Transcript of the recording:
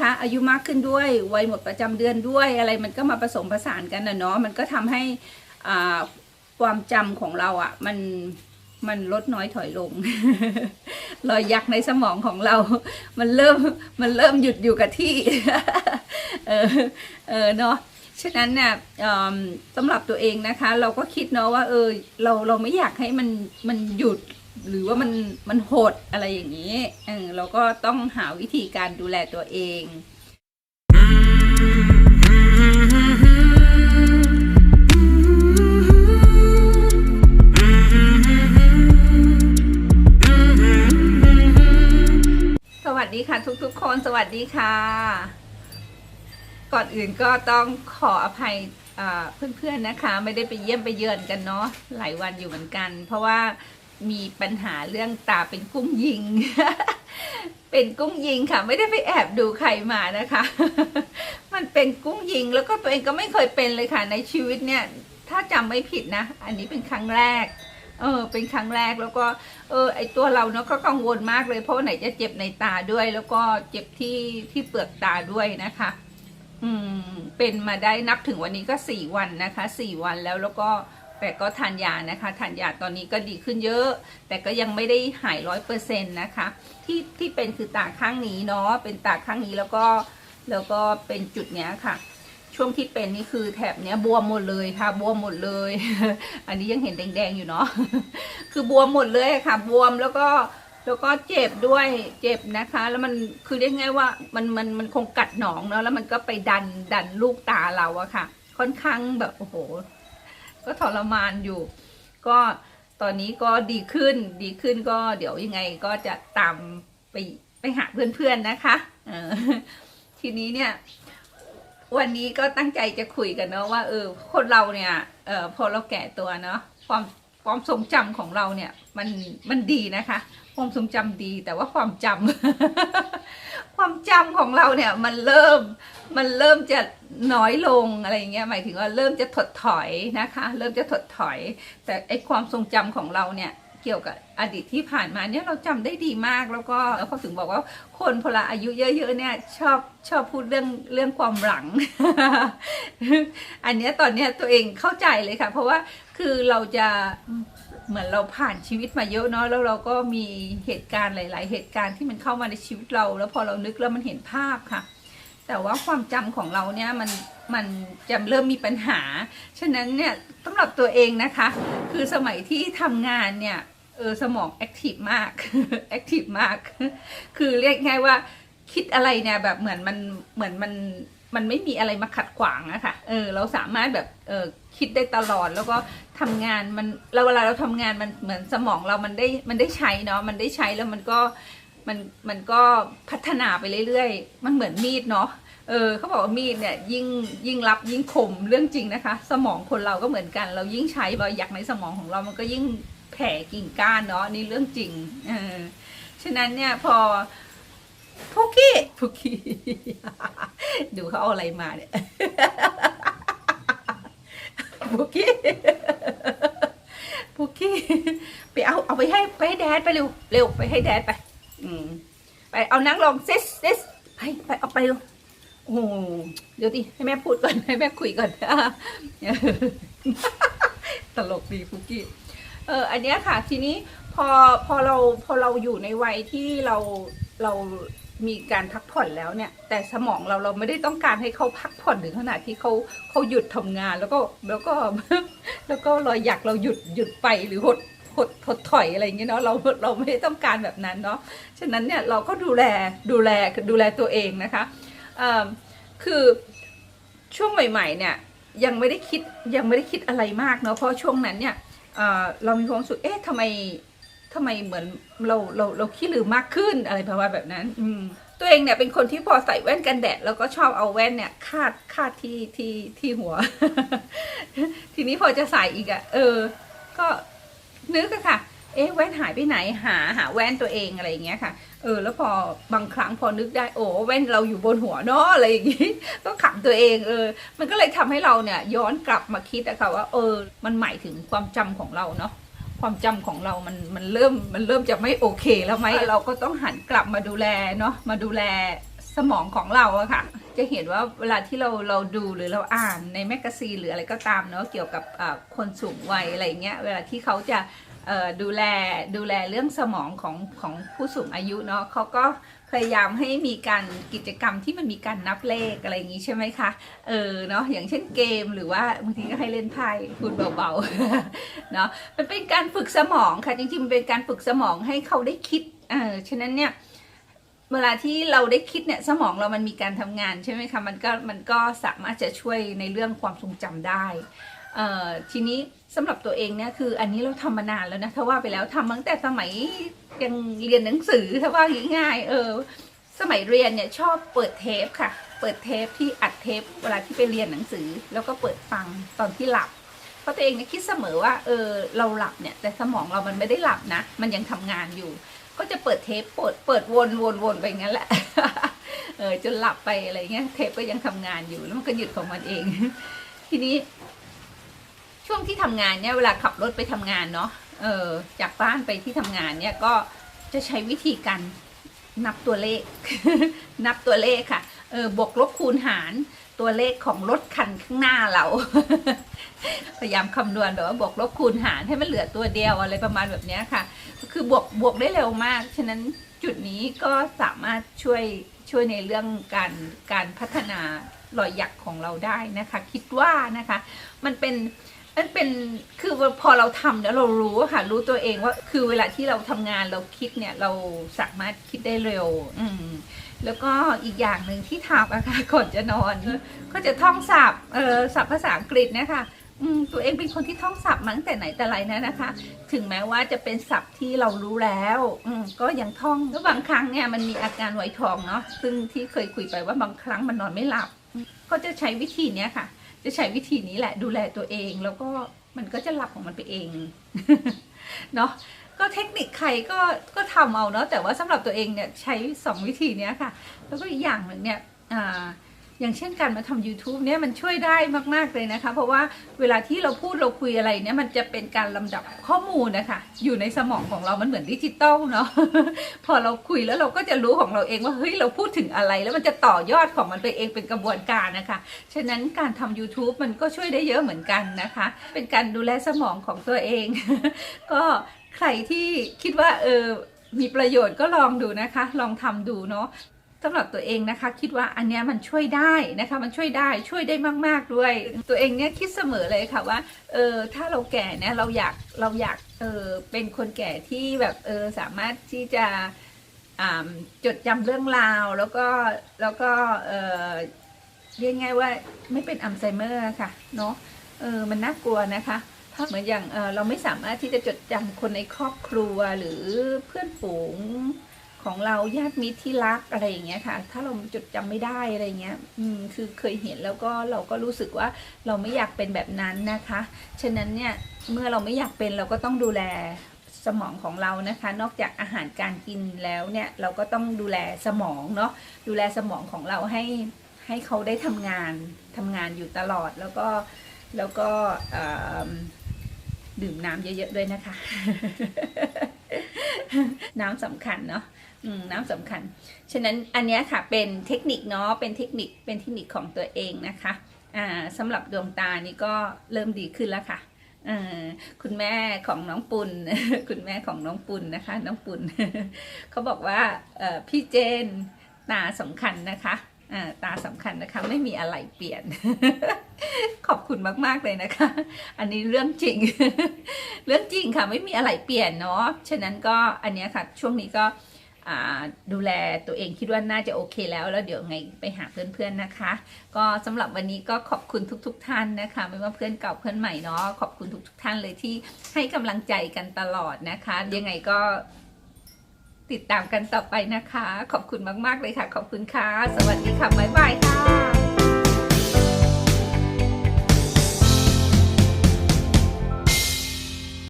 คะ อายุมากขึ้นด้วยวัยหมดประจำเดือนด้วยอะไรมันก็มาผสมผสานกันนะเนาะมันก็ทำให้อ่าความจำของเราอะ่ะมันมันลดน้อยถอยลง รอยยักในสมองของเรา มันเริ่ม มันเริ่มหยุดอยู่กับที่ เออ เออ เนาะ ฉะนั้นเนี่ยสำหรับตัวเองนะคะ เราก็คิดเนาะว่า เออ เรา เราไม่อยากให้มัน มันหยุด หรือว่ามันมันโหดอะไรอย่างนี้เออเราก็ต้องหาวิธีการดูแลตัวเองสวัสดีค่ะทุกๆ คนสวัสดีค่ะ ก่อนอื่นก็ต้องขออภัยอ่าเพื่อนๆนะคะ ไม่ได้ไปเยี่ยมไปเยือนกันเนาะหลายวันอยู่เหมือนกัน เพราะว่า มีปัญหาเรื่องตาเป็นกุ้งยิง เป็นกุ้งยิงค่ะ ไม่ได้ไปแอบดูใครมานะคะ มันเป็นกุ้งยิงแล้วก็ตัวเองก็ไม่เคยเป็นเลยค่ะ ในชีวิตเนี่ย ถ้าจำไม่ผิดนะ อันนี้เป็นครั้งแรก เออ เป็นครั้งแรกแล้วก็ เออ ไอตัวเราเนาะก็กังวลมากเลยเพราะว่าไหนจะเจ็บในตาด้วย แล้วก็เจ็บที่ที่เปลือกตาด้วยนะคะ อืม เป็นมาได้นับถึงวันนี้ก็สี่วันนะคะสี่วันแล้วแล้วก็ แต่ก็ทานยานะคะทานยาตอนนี้ก็ดีขึ้นเยอะ แต่ก็ยังไม่ได้หายร้อยเปอร์เซ็นต์นะคะ ที่ที่เป็นคือตาข้างนี้เนาะเป็นตาข้างนี้แล้วก็แล้วก็เป็นจุดเนี้ยค่ะ ช่วงที่เป็นนี่คือแถบเนี้ยบวมหมดเลยค่ะ บวมหมดเลย อันนี้ยังเห็นแดงๆอยู่เนาะคือบวมหมดเลยค่ะ บวมแล้วก็แล้วก็เจ็บด้วยเจ็บนะคะ แล้วมันคือเรียกง่ายว่ามันมันมันคงกัดหนองเนาะแล้วมันก็ไปดันดันลูกตาเราอะค่ะ ค่อนข้างแบบโอ้โห ก็ทรมานอยู่ ก็ตอนนี้ก็ดีขึ้นดีขึ้นก็เดี๋ยวยังไงก็จะตามไปไปหาเพื่อนๆนะคะทีนี้เนี่ย วันนี้ก็ตั้งใจจะคุยกันเนาะว่าเออคนเราเนี่ยเออพอเราแก่ตัวเนาะความความทรงจำของเราเนี่ย มันมันดีนะคะ ความทรงจำดีแต่ว่าความจำ ความจำของเราเนี่ยมันเริ่มมันเริ่มจะน้อยลงอะไรเงี้ยหมายถึงว่าเริ่มจะถดถอยนะคะ เริ่มจะถดถอย แต่ไอความทรงจำของเราเนี่ยเกี่ยวกับอดีตที่ผ่านมาเนี่ยเราจำได้ดีมากแล้วก็แล้วเขาถึงบอกว่าคนพลาอายุเยอะๆเนี่ยชอบชอบพูดเรื่องเรื่องความหลัง อันเนี้ยตอนเนี้ยตัวเองเข้าใจเลยค่ะ เพราะว่าคือเราจะ เหมือนเราผ่านชีวิตมาเยอะเนาะแล้วเราก็มีเหตุการณ์หลาย ๆ เหตุการณ์ที่มันเข้ามาในชีวิตเรา แล้วพอเรานึกแล้วมันเห็นภาพค่ะ แต่ว่าความจำของเราเนี่ยมันมันจะเริ่มมีปัญหา ฉะนั้นเนี่ยสำหรับตัวเองนะคะ คือสมัยที่ทำงานเนี่ยเออสมองแอคทีฟมากแอคทีฟมาก คือเรียกง่ายว่าคิดอะไรเนี่ยแบบเหมือนมันเหมือนมัน มันไม่มีอะไรมาขัดขวางอะค่ะ เออ เราสามารถแบบเออคิดได้ตลอดแล้วก็ทำงานมันเราเวลาเราทำงานมันเหมือนสมองเรามันได้มันได้ใช้เนาะมันได้ใช้แล้วมันก็มันมันก็พัฒนาไปเรื่อยๆ มันเหมือนมีดเนาะเออเขาบอกว่ามีดเนี่ยยิ่งยิ่งรับยิ่งคมเรื่องจริงนะคะ สมองคนเราก็เหมือนกัน เรายิ่งใช้บอยากในสมองของเรามันก็ยิ่งแผ่กิ่งก้านเนาะนี่เรื่องจริงเออฉะนั้นเนี่ยพอ พุกกี้พุกกี้ดูเขาเอาอะไรมาเนี่ยพุกกี้พุกกี้ไปเอาเอาไปให้ไปให้แดดไปเร็วเร็วไปให้แดดไป อืมไปเอานั่งลงซิสซิสไปไปเอาไปเร็วโอ้โหเดี๋ยวดิให้แม่พูดก่อนให้แม่คุยก่อนตลกดีฟุกกี้เอออันเนี้ยค่ะ ทีนี้พอพอเราพอเราอยู่ในวัยที่เราเรา มีการพักผ่อนแล้วเนี่ย แต่สมองเราเราไม่ได้ต้องการให้เขาพักผ่อนถึงขนาดที่เขาเขาหยุดทำงานแล้วก็แล้วก็แล้วก็เราอยากเราหยุดหยุดไปหรือหดหดหดถอยอะไรอย่างเงี้ยเนาะเราเราไม่ได้ต้องการแบบนั้นเนาะฉะนั้นเนี่ยเราก็ดูแลดูแลดูแลตัวเองนะคะอ่อคือช่วงใหม่ ๆ เนี่ยยังไม่ได้คิดยังไม่ได้คิดอะไรมากเนาะเพราะช่วงนั้นเนี่ยเออเรามีความสึกเอ๊ะทำไม ทำไมเหมือนเราเราเราขี้ลืมมากขึ้นอะไรประมาณแบบนั้น อืตัวเองเนี่ยเป็นคนที่พอใส่แว่นกันแดด แล้วก็ชอบเอาแว่นเนี่ยคาดคาดที่ที่ที่หัว ทีนี้พอจะใส่อีกอะเออ ก็นึกอะค่ะ เอ๊ะแว่นหายไปไหนหาหาแว่นตัวเองอะไรอย่างเงี้ยค่ะ เออ แล้วพอบางครั้งพอนึกได้โอ้แว่นเราอยู่บนหัวเนาะอะไรอย่างงี้ก็ขำตัวเองเออ มันก็เลยทำให้เราเนี่ย ย้อนกลับมาคิดอะค่ะว่า เออ มันหมายถึงความจำของเราเนาะ ความจำของเรามันมันเริ่มมันเริ่มจะไม่โอเคแล้วไหมเราก็ต้องหันกลับมาดูแลเนาะมาดูแลสมองของเราอะค่ะ จะเห็นว่าเวลาที่เราเราดูหรือเราอ่านในแมกกาซีนหรืออะไรก็ตามเนาะเกี่ยวกับเอ่อคนสูงวัยอะไรเงี้ยเวลาที่เขาจะเอ่อ ดูแลดูแลเรื่องสมองของของผู้สูงอายุเนาะเขาก็พยายามให้มีการกิจกรรมที่มันมีการนับเลขอะไรอย่างงี้ใช่ไหมคะเออเนาะอย่างเช่นเกมหรือว่าบางทีก็ให้เล่นไพ่พูดเบาๆเนาะมันเป็นการฝึกสมองค่ะจริงๆมันเป็นการฝึกสมองให้เขาได้คิดเออฉะนั้นเนี่ยเวลาที่เราได้คิดเนี่ยสมองเรามันมีการทำงานใช่ไหมคะมันก็มันก็สามารถจะช่วยในเรื่องความทรงจำได้ ทีนี้สำหรับตัวเองเนี่ยคือ อันนี้เราทำมานานแล้วนะถ้าว่าไปแล้วทำมาตั้งแต่สมัยยังเรียนหนังสือถ้าว่าง่ายๆเออ สมัยเรียนเนี่ยชอบเปิดเทปค่ะ เปิดเทปที่อัดเทปเวลาที่ไปเรียนหนังสือ แล้วก็เปิดฟังตอนที่หลับเพราะตัวเองเนี่ยคิดเสมอว่าเออเราหลับเนี่ยแต่สมองเรามันไม่ได้หลับนะ มันยังทำงานอยู่ ก็จะเปิดเทปเปิดเปิดวนวนวนไปงั้นแหละเออจนหลับไปอะไรเงี้ยเทปก็ยังทำงานอยู่แล้วมันก็หยุดของมันเอง ทีนี้ ช่วงที่ทำงานเนี่ยเวลาขับรถไปทำงานเนาะเออจากบ้านไปที่ทำงานเนี่ยก็จะใช้วิธีการนับตัวเลข นับตัวเลขค่ะเออบวกลบคูณหารตัวเลขของรถคันข้างหน้าเรา พยายามคำนวณแบบว่าบวกลบคูณหารให้มันเหลือตัวเดียวอะไรประมาณแบบนี้ค่ะ คือบวกบวกได้เร็วมาก ฉะนั้นจุดนี้ก็สามารถช่วยช่วยในเรื่องการการพัฒนารอยหยักของเราได้นะคะ คิดว่านะคะ มันเป็น มันเป็นคือพอเราทำแล้วเรารู้ค่ะรู้ตัวเองว่า คือเวลาที่เราทำงานเราคิดเนี่ย เราสามารถคิดได้เร็ว อืมแล้วก็อีกอย่างหนึ่งที่ทำอะค่ะก่อนจะนอน ก็จะท่องศัพท์เออศัพท์ภาษาอังกฤษนะคะอืมตัวเองเป็นคนที่ท่องศัพท์มาตั้งแต่ไหนแต่ไรนะนะคะ ถึงแม้ว่าจะเป็นศัพท์ที่เรารู้แล้วอืมก็ยังท่องแล้วบางครั้งเนี่ยมันมีอาการไวทองเนาะซึ่งที่เคยคุยไปว่าบางครั้งมันนอนไม่หลับ ก็จะใช้วิธีเนี้ยค่ะ จะใช้วิธีนี้แหละดูแลตัวเองแล้วก็มันก็จะหลับของมันไปเองเนาะก็เทคนิคใครก็ก็ทำเอาเนาะแต่ว่าสำหรับตัวเองเนี่ยใช้สองวิธีเนี้ยค่ะ แล้วก็อีกอย่างหนึ่งเนี่ยอ่า อย่างเช่นการมาทำ YouTube เนี่ยมันช่วยได้มากๆเลยนะคะ เพราะว่าเวลาที่เราพูดเราคุยอะไรเนี่ยมันจะเป็นการลำดับข้อมูลนะคะอยู่ในสมองของเรามันเหมือนดิจิตอลเนาะพอเราคุยแล้วเราก็จะรู้ของเราเองว่าเฮ้ยเราพูดถึงอะไร แล้วมันจะต่อยอดของมันไปเองเป็นกระบวนการนะคะฉะนั้นการทำ YouTube มันก็ช่วยได้เยอะเหมือนกันนะคะ เป็นการดูแลสมองของตัวเอง ก็ใครที่คิดว่าเออมีประโยชน์ก็ลองดูนะคะ ลองทำดูเนาะ สำหรับตัวเองนะคะ คิดว่าอันเนี้ยมันช่วยได้นะคะ มันช่วยได้ช่วยได้มาก ๆด้วย ตัวเองเนี่ยคิดเสมอเลยค่ะว่าเออถ้าเราแก่เนี่ยเราอยากเราอยากเออเป็นคนแก่ที่แบบเออสามารถที่จะอ่าจดจำเรื่องราวแล้วก็แล้วก็เออเรียกง่ายว่าไม่เป็นอัลไซเมอร์ค่ะเนาะเออมันน่ากลัวนะคะถ้าเหมือนอย่างเออเราไม่สามารถที่จะจดจำคนในครอบครัวหรือเพื่อนฝูง ของเราญาติมิตรที่รักอะไรอย่างเงี้ยค่ะ ถ้าเราจดจำไม่ได้อะไรเงี้ยอืมคือเคยเห็นแล้วก็เราก็รู้สึกว่าเราไม่อยากเป็นแบบนั้นนะคะ ฉะนั้นเนี่ยเมื่อเราไม่อยากเป็นเราก็ต้องดูแลสมองของเรานะคะ นอกจากอาหารการกินแล้วเนี่ยเราก็ต้องดูแลสมองเนาะดูแลสมองของเราให้ให้เขาได้ทำงานทำงานอยู่ตลอดแล้วก็แล้วก็ดื่มน้ำเยอะๆด้วยนะคะ น้ำสำคัญเนาะ น้ำสำคัญ ฉะนั้นอันนี้ค่ะเป็นเทคนิคเนาะเป็นเทคนิคเป็นเทคนิคของตัวเองนะคะอ่าสำหรับดวงตานี่ก็เริ่มดีขึ้นแล้วค่ะอ่อคุณแม่ของน้องปุณคุณแม่ของน้องปุณนะคะ น้องปุณเขาบอกว่าพี่เจนตาสำคัญนะคะอ่าตาสำคัญนะคะไม่มีอะไรเปลี่ยน ขอบคุณมากๆเลยนะคะ อันนี้เรื่องจริง เรื่องจริงค่ะไม่มีอะไรเปลี่ยนเนาะฉะนั้นก็อันนี้ค่ะ ช่วงนี้ก็ ดูแลตัวเองคิดว่าน่าจะโอเคแล้ว แล้วเดี๋ยวไงไปหาเพื่อนๆนะคะ ก็สำหรับวันนี้ก็ขอบคุณทุก ๆ ท่านนะคะ ไม่ว่าเพื่อนเก่าเพื่อนใหม่เนาะขอบคุณทุก ๆ ท่านเลยที่ให้กำลังใจกันตลอดนะคะยังไงก็ติดตามกันต่อไปนะคะ ขอบคุณมาก ๆ เลยค่ะ ขอบคุณค่ะ สวัสดีค่ะ บ๊ายบายค่ะ